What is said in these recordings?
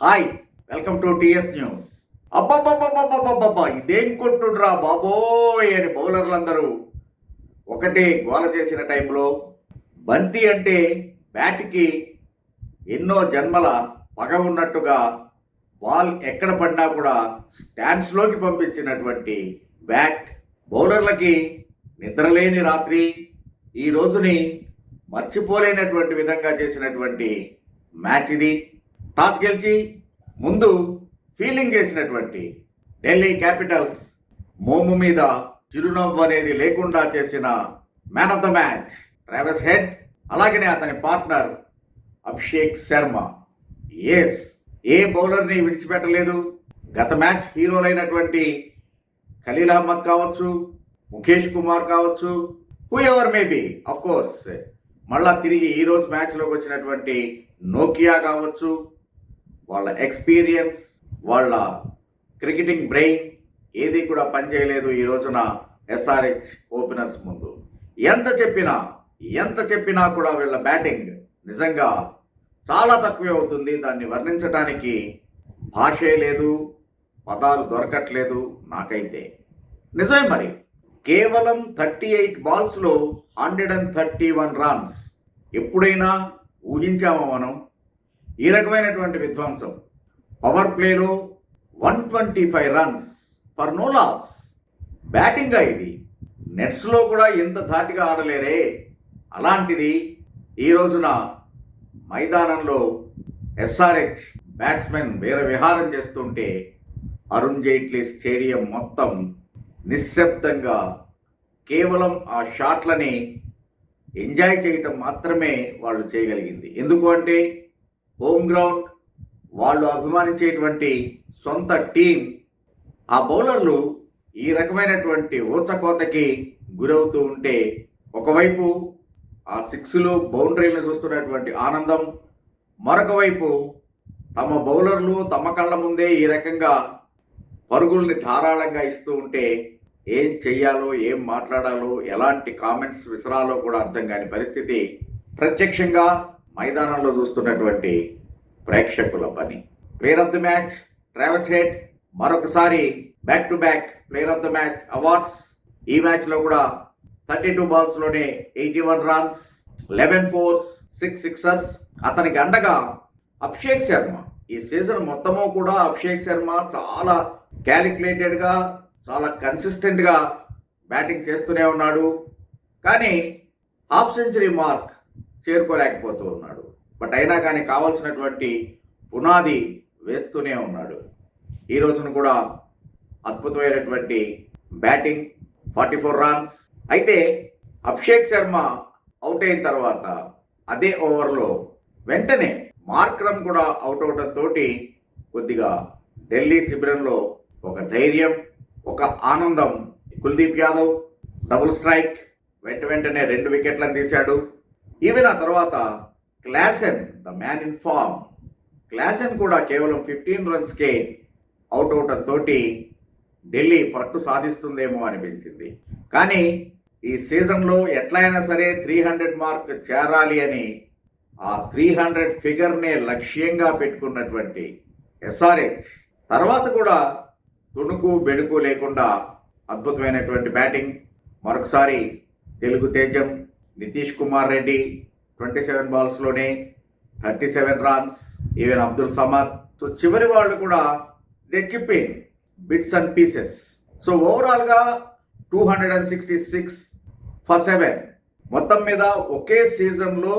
Hi welcome to TS news అబ్బబ్బబ్బబ్బబ్బబ్బబ్బా ఇదేం కొట్టుడ్రా బాబోయ్ అని బౌలర్లందరూ. ఒకటే గోల చేసిన టైంలో బంతి అంటే బ్యాట్కి ఎన్నో జన్మల పగ ఉన్నట్టుగా బాల్ ఎక్కడ పడినా కూడా స్టాండ్స్లోకి పంపించినటువంటి బ్యాట్ బౌలర్లకి నిద్రలేని రాత్రి ఈ రోజుని మర్చిపోలేనటువంటి విధంగా చేసినటువంటి మ్యాచ్ ఇది. టాస్ గెలిచి ముందు ఫీల్డింగ్ చేసినటువంటి ఢిల్లీ క్యాపిటల్స్ మోము మీద చిరునవ్వు అనేది లేకుండా చేసిన man of the match Travis Head అలాగనే అతని పార్ట్నర్ అభిషేక్ శర్మ. ఎస్ ఏ బౌలర్ని విడిచిపెట్టలేదు. గత మ్యాచ్ హీరోలైనటువంటి ఖలీల్ అహ్మద్ కావచ్చు ముఖేష్ కుమార్ కావచ్చు whoever maybe of course మళ్ళా తిరిగి ఈరోజు మ్యాచ్లోకి వచ్చినటువంటి నోకియా కావచ్చు వాళ్ళ ఎక్స్పీరియన్స్ వాళ్ళ క్రికెటింగ్ బ్రెయిన్ ఏది కూడా పనిచేయలేదు ఈ రోజున ఎస్ఆర్హెచ్ ఓపెనర్స్ ముందు. ఎంత చెప్పినా ఎంత చెప్పినా కూడా వీళ్ళ బ్యాటింగ్ నిజంగా చాలా తక్కువే అవుతుంది. దాన్ని వర్ణించడానికి భాషే లేదు పదాలు దొరకట్లేదు నాకైతే. నిజమే మరి. కేవలం thirty eight బాల్స్లో hundred and thirty one runs. ఎప్పుడైనా ఊహించామా మనం? ఈ రకమైనటువంటి విధ్వంసం. పవర్ ప్లేలో one twenty five runs for no loss బ్యాటింగ్గా ఇది. నెట్స్లో కూడా ఇంత ధాటిగా ఆడలేరే. అలాంటిది ఈ రోజున మైదానంలో ఎస్ఆర్హెచ్ బ్యాట్స్మెన్ వేరే విహారం చేస్తుంటే అరుణ్ జైట్లీ స్టేడియం మొత్తం నిశ్శబ్దంగా కేవలం ఆ షాట్లని ఎంజాయ్ చేయటం మాత్రమే వాళ్ళు చేయగలిగింది. ఎందుకు అంటే హోమ్ గ్రౌండ్ వాళ్ళు అభిమానించేటువంటి సొంత టీం ఆ బౌలర్లు ఈ రకమైనటువంటి ఊచకోతకి గురవుతూ ఉంటే ఒకవైపు ఆ సిక్స్లు బౌండరీలను చూస్తున్నటువంటి ఆనందం మరొక వైపు తమ బౌలర్లు తమ కళ్ళ ముందే ఈ రకంగా పరుగుల్ని ధారాళంగా ఇస్తూ ఉంటే ఏం చెయ్యాలో ఏం మాట్లాడాలో ఎలాంటి కామెంట్స్ విసరాలో కూడా అర్థం కాని పరిస్థితి. ప్రత్యక్షంగా మైదానంలో చూస్తున్నటువంటి ప్రేక్షకుల పని. Player of the match Travis Head మరొకసారి back to back player of the match awards ఈ మ్యాచ్లో కూడా thirty two బాల్స్లోనే eighty one runs eleven fours six sixers అతనికి అండగా అభిషేక్ శర్మ. ఈ సీజన్ మొత్తము కూడా అభిషేక్ శర్మ చాలా క్యాలిక్యులేటెడ్గా చాలా కన్సిస్టెంట్గా బ్యాటింగ్ చేస్తూనే ఉన్నాడు. కానీ హాఫ్ సెంచరీ మార్క్ చేరుకోలేకపోతూ ఉన్నాడు. బట్ అయినా కానీ కావాల్సినటువంటి పునాది వేస్తూనే ఉన్నాడు. ఈ రోజున కూడా అద్భుతమైనటువంటి బ్యాటింగ్ ఫార్టీ ఫోర్ రన్స్. అయితే అభిషేక్ శర్మ అవుట్ అయిన తర్వాత అదే ఓవర్లో వెంటనే మార్క్రమ్ కూడా అవుట్ అవడంతో కొద్దిగా ఢిల్లీ శిబిరంలో ఒక ధైర్యం ఒక ఆనందం. కుల్దీప్ యాదవ్ డబుల్ స్ట్రైక్ వెంట వెంటనే రెండు వికెట్లను తీశాడు. ఈవెన్ ఆ తర్వాత Klaasen the man in form Klaasen కూడా కేవలం ఫిఫ్టీన్ రన్స్కే అవుట్ అవటంతో ఢిల్లీ పట్టు సాధిస్తుందేమో అనిపించింది. కానీ ఈ సీజన్లో ఎట్లయినా సరే త్రీ హండ్రెడ్ మార్క్ చేరాలి అని ఆ త్రీ హండ్రెడ్ ఫిగర్నే లక్ష్యంగా పెట్టుకున్నటువంటి ఎస్ఆర్హెచ్ తర్వాత కూడా తుణుకు బెడుకు లేకుండా అద్భుతమైనటువంటి బ్యాటింగ్ మరొకసారి తెలుగు తేజం. Nitish Kumar Reddy twenty seven బాల్స్లోనే thirty seven runs even Abdul Samad. So చివరి వాళ్ళు కూడా they chip in bits and pieces so ఓవరాల్గా two hundred and sixty six for seven మొత్తం మీద ఒకే సీజన్లో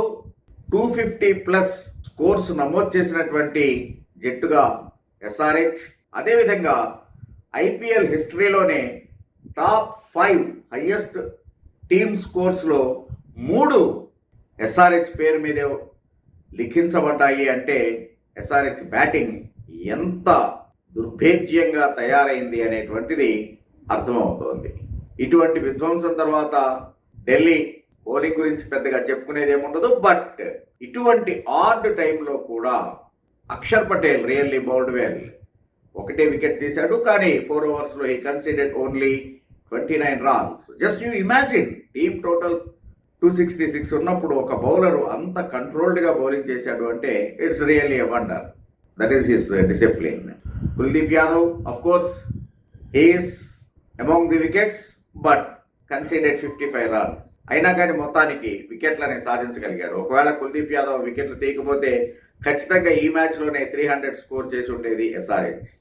టూ ఫిఫ్టీ ప్లస్ స్కోర్స్ నమోదు చేసినటువంటి జట్టుగా ఎస్ఆర్హెచ్ అదేవిధంగా ఐపీఎల్ హిస్టరీలోనే టాప్ ఫైవ్ హయ్యెస్ట్ టీమ్ స్కోర్స్లో మూడు ఎస్ఆర్హెచ్ పేరు మీదే లిఖించబడ్డాయి అంటే ఎస్ఆర్హెచ్ బ్యాటింగ్ ఎంత దుర్భేద్యంగా తయారైంది అనేటువంటిది అర్థమవుతోంది. ఇటువంటి విధ్వంసం తర్వాత ఢిల్లీ బౌలింగ్ గురించి పెద్దగా చెప్పుకునేది ఏముండదు బట్ ఇటువంటి ఆర్డ్ టైంలో కూడా Akshar Patel really bowled well ఒకటే వికెట్ తీశాడు కానీ ఫోర్ ఓవర్స్లో ఈ considered only twenty nine runs. Just you imagine team total two sixty six ఉన్నప్పుడు ఒక బౌలరు అంత కంట్రోల్డ్గా బౌలింగ్ చేశాడు అంటే it's really a wonder that is his discipline Kuldeep Yadav of course he is among the wickets but conceded fifty five run అయినా కానీ మొత్తానికి వికెట్లని సాధించగలిగాడు. ఒకవేళ కుల్దీప్ యాదవ్ వికెట్లు తీయకపోతే ఖచ్చితంగా ఈ మ్యాచ్లోనే త్రీ హండ్రెడ్ స్కోర్ చేసి ఉండేది ఎస్ఆర్హెచ్